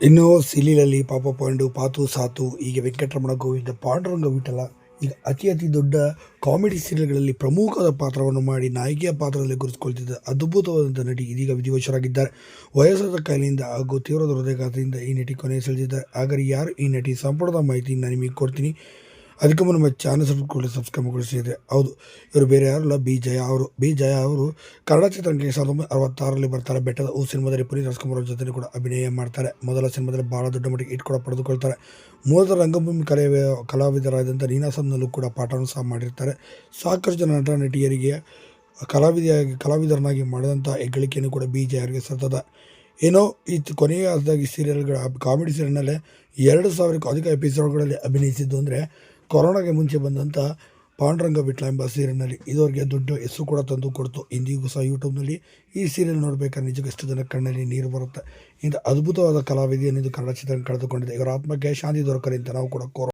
ಇನ್ನು ಸಿಲಿಲಲ್ಲಿ ಪಾಪ ಪಾಂಡು, ಪಾತು ಸಾತು, ಹೀಗೆ ವೆಂಕಟರಮಣ ಗೋವಿಂದ ಪಾಂಡುರಂಗ ವಿಠಲ, ಈಗ ಅತಿ ಅತಿ ದೊಡ್ಡ ಕಾಮಿಡಿ ಸೀರಿಯಲ್ಗಳಲ್ಲಿ ಪ್ರಮುಖವಾದ ಪಾತ್ರವನ್ನು ಮಾಡಿ ನಾಯಕಿಯ ಪಾತ್ರದಲ್ಲಿ ಗುರುತಿಸಿಕೊಳ್ತಿದ್ದ ಅದ್ಭುತವಾದಂಥ ನಟಿ ಇದೀಗ ವಿಧಿವಶರಾಗಿದ್ದಾರೆ. ವಯಸ್ಸಾದ ಕಾಯಿಲೆಯಿಂದ ಹಾಗೂ ತೀವ್ರ ಹೃದಯಘಾತದಿಂದ ಈ ನಟಿ ಕೊನೆ ಸೆಳೆದಿದ್ದಾರೆ. ಹಾಗಾದ್ರೆ ಯಾರು ಈ ನಟಿ? ಸಂಪುಟದ ಮಾಹಿತಿ ನಿಮಗೆ ಕೊಡ್ತೀನಿ. ಅದಕ್ಕೆ ನಮ್ಮ ಚಾನಲ್ ಸಬ್ಸ್ಕ್ರೈಬ್ ಸಬ್ಸ್ಕ್ರೈಬ್ ಗೊಳಿಸಿದೆ ಹೌದು, ಇವರು ಬೇರೆ ಯಾರಲ್ಲ ಬಿ ಜಯ ಅವರು ಬಿ ಜಯ ಅವರು ಕನ್ನಡ ಚಿತ್ರರಂಗಕ್ಕೆ ಸಾವಿರದ ಒಂಬೈನೂರ ಅರವತ್ತಾರರಲ್ಲಿ ಬರ್ತಾರೆ. ಬೆಟ್ಟದ ಹೂ ಸಿನಿಮಾದಲ್ಲಿ ಪುನೀತ್ ರಾಜ್ಕುಮಾರ್ ಅವ್ರ ಜೊತೆ ಕೂಡ ಅಭಿನಯ ಮಾಡ್ತಾರೆ. ಮೊದಲ ಸಿನಿಮಾದಲ್ಲಿ ಭಾಳ ದೊಡ್ಡ ಮಟ್ಟಿಗೆ ಇಟ್ ಕೂಡ ಪಡೆದುಕೊಳ್ತಾರೆ. ಮೂಲದ ರಂಗಭೂಮಿ ಕಲೆ, ಕಲಾವಿದರಾದಂಥ ನೀನಾಸಂನಲ್ಲೂ ಕೂಡ ಪಾಠವನ್ನು ಸಹ ಮಾಡಿರ್ತಾರೆ. ಸಾಕಷ್ಟು ಜನ ನಟ ನಟಿಯರಿಗೆ, ಕಲಾವಿದೆಯಾಗಿ, ಕಲಾವಿದರನ್ನಾಗಿ ಮಾಡಿದಂಥ ಹೆಗ್ಗಳಿಕೆಯನ್ನು ಕೂಡ ಬಿ ಜಯರಿಗೆ ಸತ್ತದ. ಏನೋ ಈ ಕೊನೆಯದಾಗಿ ಸೀರಿಯಲ್ಗಳ ಕಾಮಿಡಿ ಸೀರಿಯಲ್ನಲ್ಲೇ ಎರಡು ಸಾವಿರಕ್ಕೂ ಅಧಿಕ ಎಪಿಸೋಡ್ಗಳಲ್ಲಿ ಅಭಿನಯಿಸಿದ್ದು ಅಂದರೆ ಕೊರೋನಾಗೆ ಮುಂಚೆ ಬಂದಂಥ ಪಾಂಡುರಂಗ ಬಿಟ್ಲ ಎಂಬ ಸೀರಿಯಲ್ನಲ್ಲಿ ಇದುವರೆಗೆ ದೊಡ್ಡ ಹೆಸರು ಕೂಡ ತಂದು ಕೊಡ್ತು. ಇಂದಿಗೂ ಸಹ ಯೂಟ್ಯೂಬ್ನಲ್ಲಿ ಈ ಸೀರಿಯಲ್ ನೋಡಬೇಕಾದ್ರೆ ನಿಜಕ್ಕೆ ಎಷ್ಟು ಜನ ಕಣ್ಣಲ್ಲಿ ನೀರು ಬರುತ್ತೆ. ಇಂಥ ಅದ್ಭುತವಾದ ಕಲಾವಿದೆಯನ್ನು ಇದು ಕನ್ನಡ ಚಿತ್ರಣ ಕಳೆದುಕೊಂಡಿದೆ. ಇವರ ಆತ್ಮಕ್ಕೆ ಶಾಂತಿ ದೊರಕಲಿ ಅಂತ ನಾವು ಕೂಡ ಕೋರೋಣ